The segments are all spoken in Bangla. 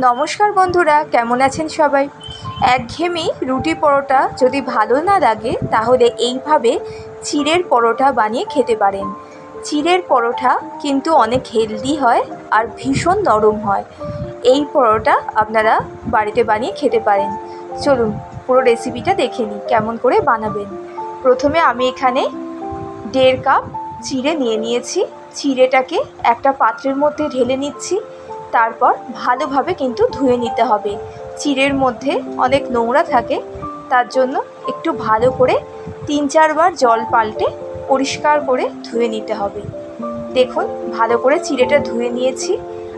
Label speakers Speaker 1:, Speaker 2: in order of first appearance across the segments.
Speaker 1: নমস্কার বন্ধুরা, কেমন আছেন সবাই? একঘেয়েমি রুটি পরোটা যদি ভালো না লাগে, তাহলে এইভাবে চিড়ের পরোটা বানিয়ে খেতে পারেন। চিড়ের পরোটা কিন্তু অনেক হেলদি হয় আর ভীষণ নরম হয়। এই পরোটা আপনারা বাড়িতে বানিয়ে খেতে পারেন। চলুন, পুরো রেসিপিটা দেখে নিই, কেমন করে বানাবেন। প্রথমে আমি এখানে দেড় কাপ চিড়ে নিয়ে নিয়েছি। চিড়েটাকে একটা পাত্রের মধ্যে ঢেলে নিচ্ছি। তারপর ভালোভাবে কিন্তু ধুয়ে নিতে হবে। চিড়ের মধ্যে অনেক নোংরা থাকে, তার জন্য একটু ভালো করে তিন চারবার জল পাল্টে পরিষ্কার করে ধুয়ে নিতে হবে। দেখুন, ভালো করে চিড়েটা ধুয়ে নিয়েছি।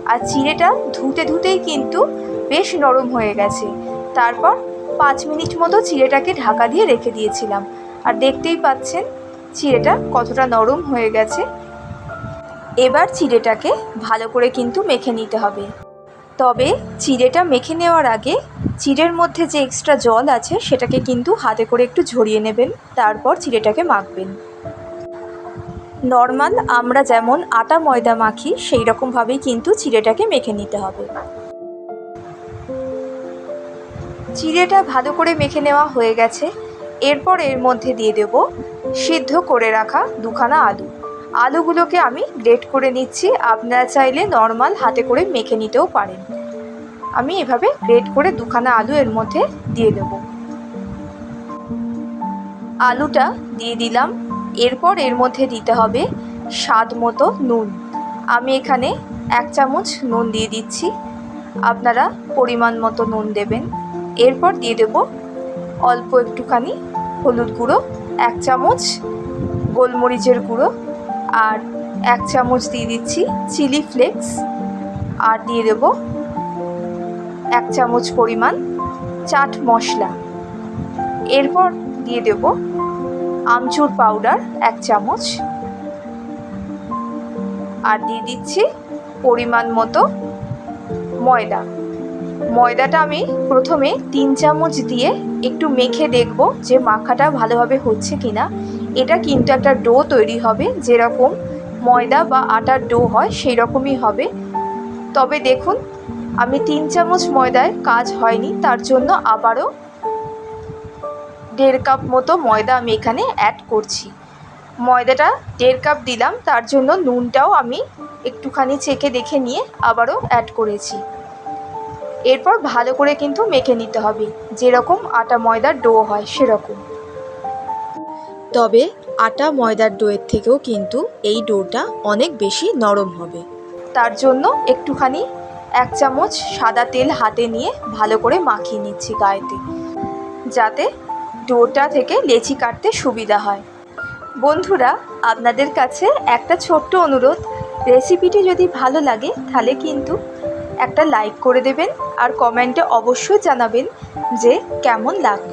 Speaker 1: আর চিড়েটা ধুতে ধুতেই কিন্তু বেশ নরম হয়ে গেছে। তারপর পাঁচ মিনিট মতো চিড়েটাকে ঢাকা দিয়ে রেখে দিয়েছিলাম। আর দেখতেই পাচ্ছেন, চিড়েটা কতটা নরম হয়ে গেছে। এবার চিড়েটাকে ভালো করে কিন্তু মেখে নিতে হবে। তবে চিড়েটা মেখে নেওয়ার আগে চিড়ের মধ্যে যে এক্সট্রা জল আছে সেটাকে কিন্তু হাতে করে একটু ঝরিয়ে নেবেন, তারপর চিড়েটাকে মাখবেন। নর্মাল আমরা যেমন আটা ময়দা মাখি সেই রকমভাবেই কিন্তু চিড়েটাকে মেখে নিতে হবে। চিড়েটা ভালো করে মেখে নেওয়া হয়ে গেছে। এরপর এর মধ্যে দিয়ে দেব সিদ্ধ করে রাখা দুখানা আলু। আলুগুলোকে আমি গ্রেট করে নিচ্ছি। আপনারা চাইলে নর্মাল হাতে করে মেখে নিতেও পারেন। আমি এভাবে গ্রেট করে দুখানা আলু এর মধ্যে দিয়ে দেব। আলুটা দিয়ে দিলাম। এরপর এর মধ্যে দিতে হবে স্বাদ মতো নুন। আমি এখানে এক চামচ নুন দিয়ে দিচ্ছি। আপনারা পরিমাণ মতো নুন দেবেন। এরপর দিয়ে দেব অল্প একটুখানি হলুদ গুঁড়ো, এক চামচ গোলমরিচের গুঁড়ো আর এক চামচ দিয়ে দিচ্ছি চিলি ফ্লেক্স আর দিয়ে দেব এক চামচ পরিমাণ চাট মশলা। এরপর দিয়ে দেব আমচুর পাউডার এক চামচ। আর দিয়ে দিচ্ছি পরিমাণ মতো ময়দা। ময়দাটা আমি প্রথমে তিন চামচ দিয়ে একটু মেখে দেখব যে মাখাটা ভালোভাবে হচ্ছে কি না এটা কিন্তু একটা ডো তৈরি হবে, যেরকম ময়দা বা আটার ডো হয় সেই রকমই হবে। তবে দেখুন, আমি তিন চামচ ময়দায় কাজ হয়নি, তার জন্য আবারও দেড় কাপ মতো ময়দা আমি এখানে অ্যাড করছি। ময়দাটা দেড় কাপ দিলাম, তার জন্য নুনটাও আমি একটুখানি চেখে দেখে নিয়ে আবারও অ্যাড করেছি। এরপর ভালো করে কিন্তু মেখে নিতে হবে, যেরকম আটা ময়দার ডো হয় সেরকম। তবে আটা ময়দার ডোয়ের থেকেও কিন্তু এই ডোটা অনেক বেশি নরম হবে। তার জন্য একটুখানি এক চামচ সাদা তেল হাতে নিয়ে ভালো করে মাখিয়ে নিচ্ছি গায়েতে, যাতে ডোটা থেকে লেচি কাটতে সুবিধা হয়। বন্ধুরা, আপনাদের কাছে একটা ছোট্ট অনুরোধ, রেসিপিটি যদি ভালো লাগে তাহলে কিন্তু একটা লাইক করে দেবেন আর কমেন্টে অবশ্যই জানাবেন যে কেমন লাগল।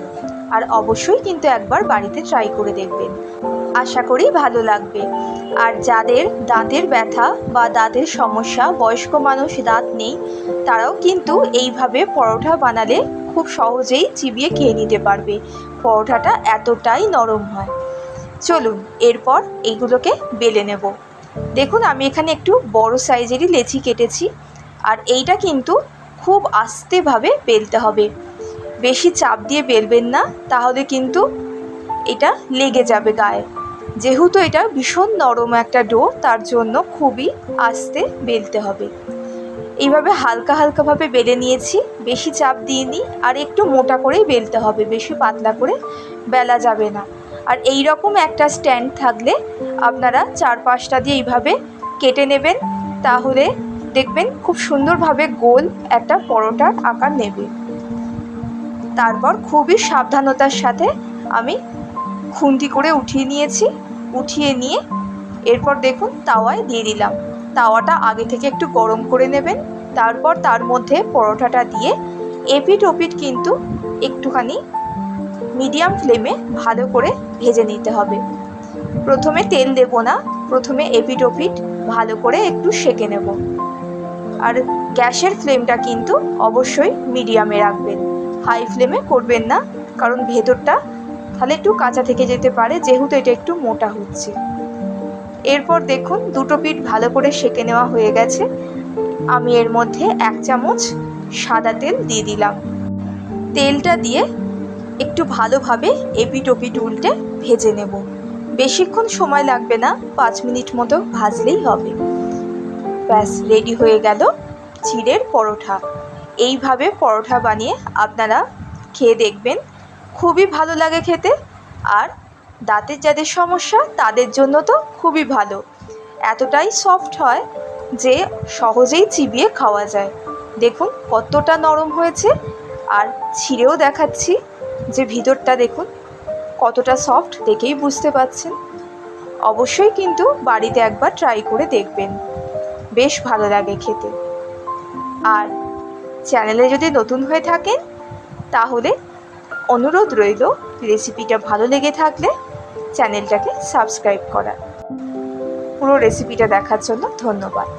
Speaker 1: আর অবশ্যই কিন্তু একবার বাড়িতে ট্রাই করে দেখবেন। আশা করি ভালো লাগবে। আর যাদের দাঁতের ব্যথা বা দাঁতের সমস্যা, বয়স্ক মানুষ দাঁত নেই, তারাও কিন্তু এইভাবে পরোটা বানালে খুব সহজেই চিবিয়ে খেয়ে নিতে পারবে। পরোটাটা এতটাই নরম হয়। চলুন, এরপর এইগুলোকে বেলে নেব। দেখুন, আমি এখানে একটু বড় সাইজেরই লেচি কেটেছি। আর এইটা কিন্তু খুব আস্তেভাবে বেলতে হবে। বেশি চাপ দিয়ে বেলবেন না, তাহলে কিন্তু এটা লেগে যাবে গায়ে। যেহেতু এটা ভীষণ নরম একটা ডো, তার জন্য খুবই আস্তে বেলতে হবে। এইভাবে হালকা হালকাভাবে বেলে নিয়েছি, বেশি চাপ দিইনি, আর একটু মোটা করেই বেলতে হবে, বেশি পাতলা করে বেলা যাবে না। আর এই রকম একটা স্ট্যান্ড থাকলে আপনারা চার পাঁচটা দিয়ে এইভাবে কেটে নেবেন, তাহলে দেখবেন খুব সুন্দরভাবে গোল একটা পরোটার আকার নেবে। তারপর খুবই সাবধানতার সাথে আমি খুন্তি করে উঠিয়ে নিয়েছি, উঠিয়ে নিয়ে এরপর দেখুন তাওয়ায় দিয়ে দিলাম। তাওয়াটা আগে থেকে একটু গরম করে নেবেন, তারপর তার মধ্যে পরোটাটা দিয়ে এপিট ওপিট কিন্তু একটুখানি মিডিয়াম ফ্লেমে ভালো করে ভেজে নিতে হবে। প্রথমে তেল দেবো না, প্রথমে এপিট ওপিট ভালো করে একটু সেঁকে নেব। আর গ্যাসের ফ্লেমটা কিন্তু অবশ্যই মিডিয়ামে রাখবেন। হাই ফ্লেমে করবেন না, কারণ ভেতরটা তাহলে একটু কাঁচা থেকে যেতে পারে, যেহেতু এটা একটু মোটা হচ্ছে। এরপর দেখুন, দুটো পিঠ ভালো করে সেঁকে নেওয়া হয়ে গেছে। আমি এর মধ্যে এক চামচ সাদা তেল দিয়ে দিলাম। তেলটা দিয়ে একটু ভালোভাবে এপিট ওপিট উল্টে ভেজে নেব। বেশিক্ষণ সময় লাগবে না, পাঁচ মিনিট মতো ভাজলেই হবে। ব্যাস, রেডি হয়ে গেল চিড়ের পরোঠা। এইভাবে পরোঠা বানিয়ে আপনারা খেয়ে দেখবেন। খুবই ভালো লাগে খেতে আর দাঁতের যাদের সমস্যা তাদের জন্য তো খুবই ভালো। এতটাই সফট হয় যে সহজেই চিবিয়ে খাওয়া যায়। দেখুন কতটা নরম হয়েছে আর ছিঁড়েও দেখাচ্ছি যে ভিতরটা দেখুন কতটা সফট দেখেই বুঝতে পাচ্ছেন। অবশ্যই কিন্তু বাড়িতে একবার ট্রাই করে দেখবেন। বেশ ভালো লাগে খেতে। আর চ্যানেলে যদি নতুন হয়ে থাকেন, তাহলে অনুরোধ রইল রেসিপিটা ভালো লেগে থাকলে চ্যানেলটাকে সাবস্ক্রাইব করা পুরো রেসিপিটা দেখার জন্য ধন্যবাদ।